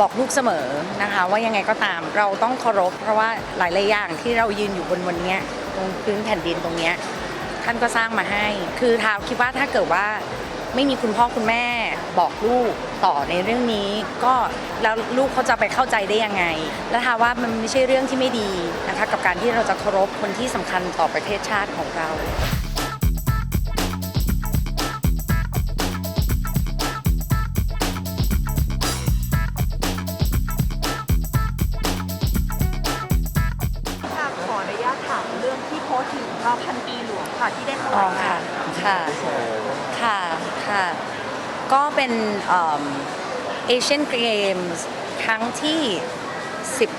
บอกลูกเสมอนะคะว่ายังไงก็ตามเราต้องเคารพ เพราะว่าหลาย ๆ อย่างที่เรายืนอยู่บนวันนี้ตรงพื้นแผ่นดินตรงนี้ท่านก็สร้างมาให้ คือท้าวคิดว่าถ้าเกิดว่าไม่มีคุณพ่อคุณแม่บอกลูกต่อในเรื่องนี้ ก็แล้วลูกเขาจะไปเข้าใจได้ยังไง และทาว่ามันไม่ใช่เรื่องที่ไม่ดีนะคะกับการที่เราจะเคารพคนที่สำคัญต่อประเทศชาติของเรา เราพันปีหลวงค่ะที่ได้ถอ๋อวายงาค่ะนค่ะค่ะค่ะ ก็เป็นเอเชียนเกมส์ครั้งที่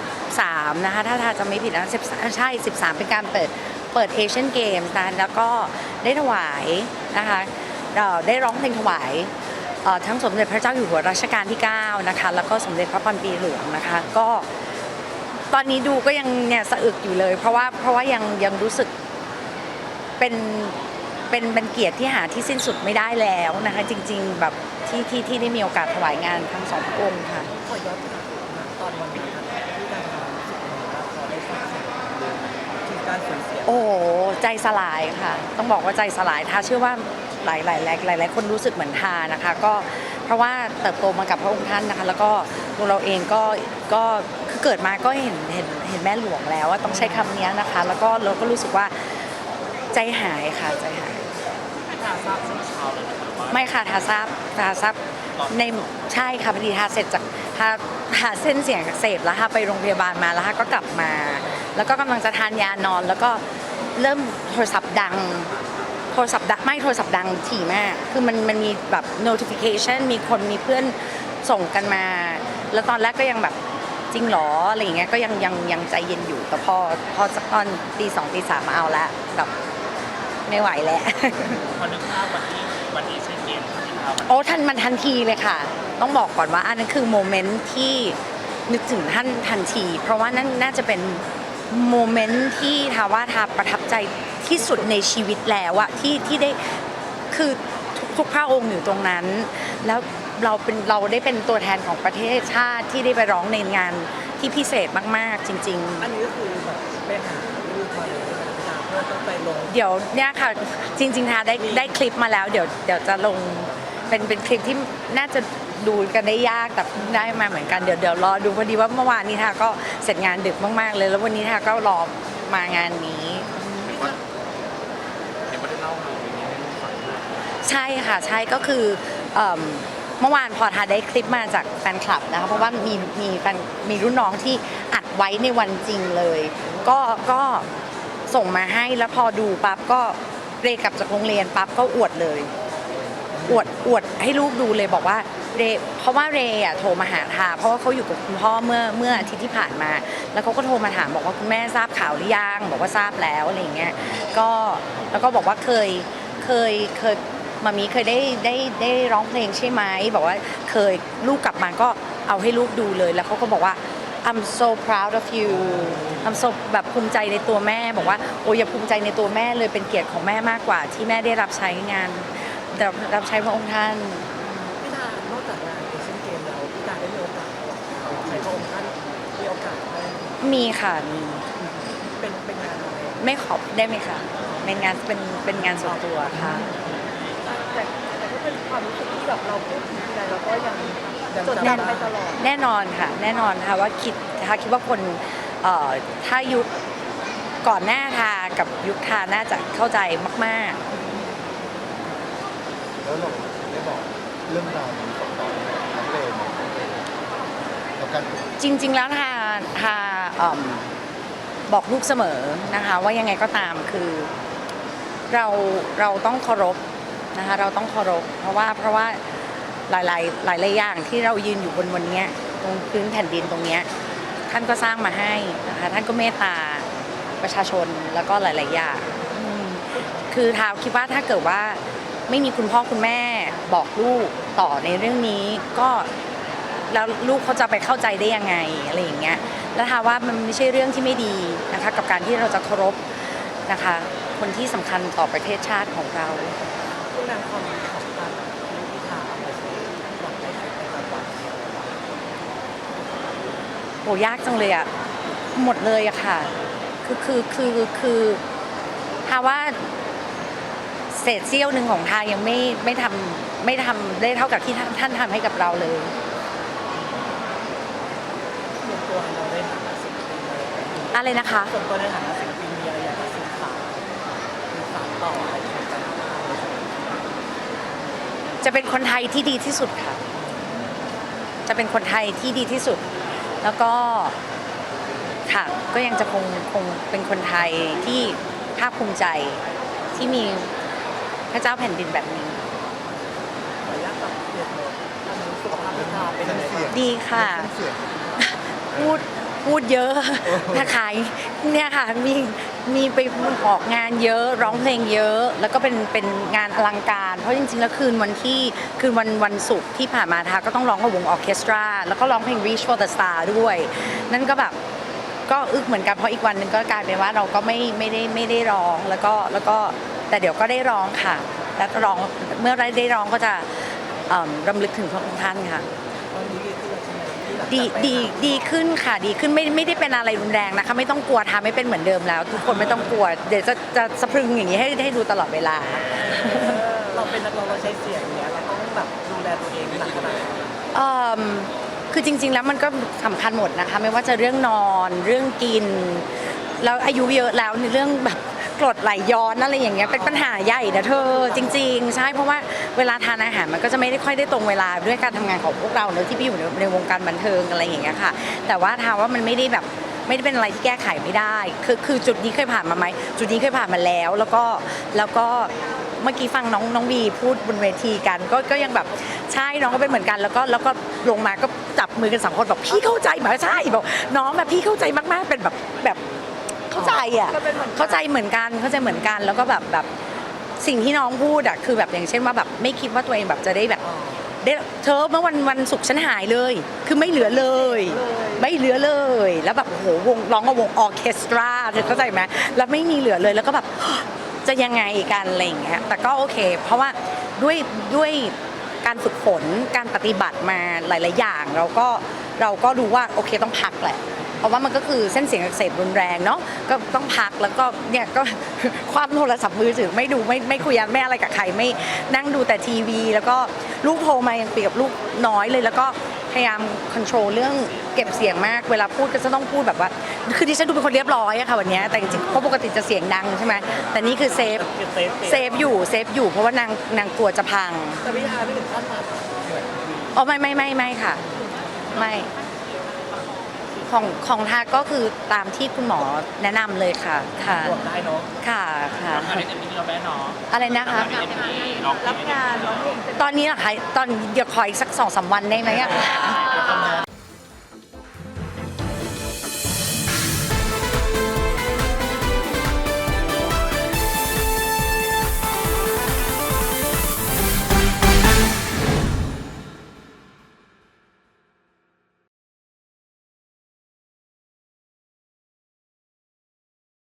13 นะคะ ถ้าถ้าจะไม่ผิดนะ13ใช่ 13 เป็นการเปิดเปิดเอเชียนเกมส์นะแล้วก็ได้ถวายนะคะเอ่อได้ร้องเพลงถวายเอ่อทั้งสมเด็จพระเจ้าอยู่หัวรัชกาลที่ 9 นะคะ แล้วก็สมเด็จพระพันปีหลวงนะคะ ก็ ตอนนี้ดูก็ยังเนี่ยสะอึกอยู่เลย เพราะว่าเพราะว่ายังยังรู้สึก เป็นเป็นเป็นเกียรติที่หาที่สิ้นสุดไม่ได้แล้วนะคะ จริง ๆ แบบที่ที่ที่ได้มีโอกาสถวายงานทั้งสองพระองค์ค่ะ ขอย้อนถามนะตอนวันนั้นครับที่ดารารู้สึกยังไงบ้างพอได้ฟังเสียงถึงการสูญเสียโอ้โหใจสลายค่ะ ต้องบอกว่าใจสลายทาเชื่อว่าหลายหลายหลายหลายหลายคนรู้สึกเหมือนทานะคะ ก็เพราะว่าเติบโตมากับพระองค์ท่านนะคะ แล้วก็ตัวเราเองก็ก็คือเกิดมาก็เห็นเห็นเห็นแม่หลวงแล้วว่าต้องใช้คำนี้นะคะ แล้วก็เราก็รู้สึกว่า ใจหายค่ะใจหายทราบช่วงเช้าซับว่าไม่ค่ะทาทราบทาทราบในใช่ค่ะพอดีทาเสร็จจากทาทาเส้นเสียงอักเสพแล้วทาไปโรงพยาบาลมาแล้วทาก็กลับมา แล้วก็กำลังจะทานยานอน แล้วก็เริ่มโทรศัพท์ดังโทรศัพท์ดังไม่โทรศัพท์ดังถี่มาก คือมันมันมีแบบ notification มีคนมีเพื่อนส่งกันมา แล้วตอนแรกก็ยังแบบจริงหรออะไรอย่างเงี้ยก็ยังยังยังใจเย็นอยู่แต่พอพอสักตอนตีสองตีสามมาเอาละแบบ ไม่ไหวแล้ว พอนึกภาพวันที่วันที่เช่นเกมที่ทำโอ้ทันมันทันทีเลยค่ะ ต้องบอกก่อนว่าอันนั้นคือโมเมนต์ที่นึกถึงท่านทันที เพราะว่านั่นน่าจะเป็นโมเมนต์ที่ทาว่าทาประทับใจที่สุดในชีวิตแล้วอะที่ที่ได้คือทุกทุกพระองค์อยู่ตรงนั้น แล้วเราเป็นเราได้เป็นตัวแทนของประเทศชาติที่ได้ไปร้องในงานที่พิเศษมากๆจริง ๆ อันนี้ก็คือแบบไปหาลูกมาเลย ใช่ไหมพี่ดาเพื่อต้องไปลงเดี๋ยวเนี่ยค่ะจริงๆทาได้ได้คลิปมาแล้ว เดี๋ยวเดี๋ยวจะลงเป็นเป็นคลิปที่น่าจะดูกันได้ยากแต่เพิ่งได้มาเหมือนกันเดี๋ยวเดี๋ยวรอดูพอดีว่าเมื่อวานนี้ทาก็เสร็จงานดึกมากๆ เลยแล้ววันนี้ทาก็รอมางานนี้เห็นว่าได้เล่ามาอย่างนี้ให้ลูกฟังด้วยใช่ค่ะใช่ก็คือเอิ่มเมื่อวานพอทาได้คลิปมาจากแฟนคลับนะคะเพราะว่ามีมีแฟนมีรุ่นน้องที่อัดไว้ในวันจริงเลย ก็ก็ ส่งมาให้แล้วพอดูปั๊บก็เรกลับจากโรงเรียนปั๊บก็อวดเลย อวดอวดให้ลูกดูเลยบอกว่าเรเพราะว่าเรอะโทรมาหาทาเพราะว่าเขาอยู่กับคุณพ่อเมื่อเมื่ออาทิตย์ที่ผ่านมา แล้วเขาก็โทรมาถามบอกว่าคุณแม่ทราบข่าวหรือยังบอกว่าทราบแล้วอะไรอย่างเงี้ยก็แล้วก็บอกว่าเคยเคยเคยมามีเคยได้ได้ได้ร้องเพลงใช่ไหมบอกว่าเคยลูกกลับมาก็เอาให้ลูกดูเลยแล้วเขาก็บอกว่า I'm so proud of you I'm so แบบภูมิใจในตัวแม่ บอกว่าโอ้ยอย่าภูมิใจในตัวแม่เลยเป็นเกียรติของแม่มากกว่า ที่แม่ได้รับใช้งานรับรับใช้พระองค์ท่าน พี่ดานอกจากงานเอเชียนเกมแล้วพี่ดาได้มีโอกาสใครพระองค์ท่านมีโอกาสได้มีค่ะมีเป็นเป็นงานอะไรไม่ขอบได้ไหมคะเป็นงานเป็นเป็นงานส่วนตัวค่ะ แต่แต่ก็เป็นความรู้สึกที่แบบเราพูดถึงทีไรเราก็ยัง จดจำจำไปได้ตลอด แน่นอนค่ะ แน่นอนค่ะว่าคิดทาคิดว่าคนเอ่อถ้ายุคก่อนหน้าทากับยุคทาน่าจะเข้าใจมาก แล้วเราได้บอกเรื่องราวนี้ต่อต่อน้องเรนแล้วกันๆจริง ๆ แล้วทาทาเอิ่มบอกลูกเสมอนะคะ ว่ายังไงก็ตามคือ เราเราต้องเคารพนะคะ เราต้องเคารพเพราะว่าเพราะว่า หลายๆหลายหลายอย่างที่เรายืนอยู่บนวันนี้ตรงพื้นแผ่นดินตรงนี้ท่านก็สร้างมาให้นะคะท่านก็เมตตาประชาชนแล้วก็หลาย ๆ อย่างคือท้าวคิดว่าถ้าเกิดว่าไม่มีคุณพ่อคุณแม่บอกลูกต่อในเรื่องนี้ก็แล้วลูกเขาจะไปเข้าใจได้ยังไงอะไรอย่างเงี้ยแล้วทาว่ามันไม่ใช่เรื่องที่ไม่ดีนะคะกับการที่เราจะเคารพนะคะ คนที่สำคัญต่อประเทศชาติของเรา ผู้นำความดีของการที่พิธาเอาไปใช้หวังได้ใช้ในการวัด ยากจังเลยอะหมดเลยอะค่ะ คือคือคือคือทาว่าเศษเสี้ยวหนึ่งของทายังไม่ไม่ทำไม่ทำได้เท่ากับที่ท่านท่านทำให้กับเราเลยส่วนตัวเราได้ฐานะศิลปินอะไรแบบนี้อะไรนะคะส่วนตัวในฐานะศิลปินมีอะไรอยากจะสื่อสารสื่อสารต่ออะไรของกันบ้างไหมครับจะเป็นคนไทยที่ดีที่สุดค่ะ จะเป็นคนไทยที่ดีที่สุด แล้วก็ค่ะก็ยังจะคงคงเป็นคนไทยที่ภาคภูมิใจที่มีพระเจ้าแผ่นดินแบบนี้ ขออนุญาตตัดเปลี่ยนเลยตอนนี้สุขภาพพี่ตาเป็นยังไงเสียบ้างงดีค่ะ เสียง พูด พูดเยอะนะคะเนี่ยค่ะมีมีไปออกงานเยอะร้องเพลงเยอะ แล้วก็เป็นเป็นงานอลังการ เพราะจริงๆแล้วคืนวันที่คืนวันวันศุกร์ที่ผ่านมาทาก็ต้องร้องกับวงออเคสตรา แล้วก็ร้องเพลง Reach for the Star ด้วย นั่นก็แบบก็อึกเหมือนกันเพราะอีกวันหนึ่งก็กลายเป็นว่าเราก็ไม่ไม่ได้ไม่ได้ร้องแล้วก็แล้วก็แต่เดี๋ยวก็ได้ร้องค่ะ แล้วร้องเมื่อได้ร้องก็จะรำลึกถึงพระองค์ท่านค่ะตอนนี้ดีขึ้นแล้วใช่ไหม ดีไปดีหาดีขึ้นค่ะดีขึ้นไม่ไม่ได้เป็นอะไรรุนแรงนะคะ ไม่ต้องกลัวทำไม่เป็นเหมือนเดิมแล้ว ทุกคนไม่ต้องกลัว เดี๋ยวจะจะสะพรึงอย่างนี้ให้ให้ดูตลอดเวลา เราเป็นนักร้องเราใช้เสียงอย่างเงี้ยเราต้องแบบดูแลตัวเองหนักขนาดไหนเอิ่มคือจริง ๆ แล้วมันก็สำคัญหมดนะคะ ไม่ว่าจะเรื่องนอนเรื่องกิน แล้วอายุเยอะแล้วในเรื่องแบบ กรดไหลย้อนอะไรอย่างเงี้ยเป็นปัญหาใหญ่นะเธอจริง ๆ ใช่เพราะว่าเวลาทานอาหารมันก็จะไม่ได้ค่อยได้ตรงเวลาด้วยการทำงานของพวกเราเนอะที่ไปอยู่ในวงการบันเทิงอะไรอย่างเงี้ยค่ะ แต่ว่าถามว่ามันไม่ได้แบบไม่ได้เป็นอะไรที่แก้ไขไม่ได้ คือคือจุดนี้เคยผ่านมาไหมจุดนี้เคยผ่านมาแล้ว แล้วก็แล้วก็เมื่อกี้ฟังน้องน้องบีพูดบนเวทีกัน ก็ก็ยังแบบใช่น้องก็เป็นเหมือนกันแล้วก็แล้วก็ลงมาก็จับมือกันสองคนแบบพี่เข้าใจไหมใช่บอกน้องแบบพี่เข้าใจมากๆเป็นแบบแบบ เข้าใจอะก็เป็นเหมือนกันเข้าใจเหมือนกันเข้าใจเหมือนกัน แล้วก็แบบแบบสิ่งที่น้องพูดอะคือแบบอย่างเช่นว่าแบบไม่คิดว่าตัวเองแบบจะได้แบบอ๋อได้เธอเมื่อวันวันศุกร์ฉันหายเลย คือไม่เหลือเลย ไม่เหลือเลย แล้วแบบโอ้โหวงร้องกับวงออร์เคสตราเธอเข้าใจไหมแล้วไม่มีเหลือเลยแล้วก็แบบจะยังไงกันอะไรอย่างเงี้ยแต่ก็โอเค เพราะว่าด้วยด้วยการฝึกฝนการปฏิบัติมาหลาย ๆ อย่าง เราก็เราก็รู้ว่าโอเคต้องพักแหละ เพราะว่ามันก็คือเส้นเสียงอักเสบรุนแรงเนาะก็ต้องพักแล้วก็เนี่ยก็ความโทรศัพท์มือถือไม่ดูไม่ไม่คุยกันไม่อะไรกับใครไม่นั่งดูแต่ทีวี แล้วก็ลูกโทรมายังคุยกับลูกน้อยเลย แล้วก็พยายามคอนโทรลเรื่องเก็บเสียงมากเวลาพูดก็จะต้องพูดแบบว่าคือดิฉันดูเป็นคนเรียบร้อยอะค่ะวันเนี้ยแต่จริงๆเพราะปกติจะเสียงดังใช่ไหมแต่นี่คือเซฟเก็บเซฟเซฟอยู่เซฟอยู่เพราะว่านางนางกลัวจะพังแต่พี่ทาไม่ถึงขั้นนั้นอ๋อไม่ไม่ไม่ไม่ค่ะ ไม่ ของของทาก็คือตามที่คุณหมอแนะนำเลยค่ะ ค่ะบวกได้เนาะค่ะค่ะทำได้เต็มที่เราแม่เนาะอะไรนะคะทำได้เต็มที่น้องรับงานร้องเพลงตอนนี้เหรอคะตอนเดี๋ยวขออีกสักสองสามวันได้ไหมอะ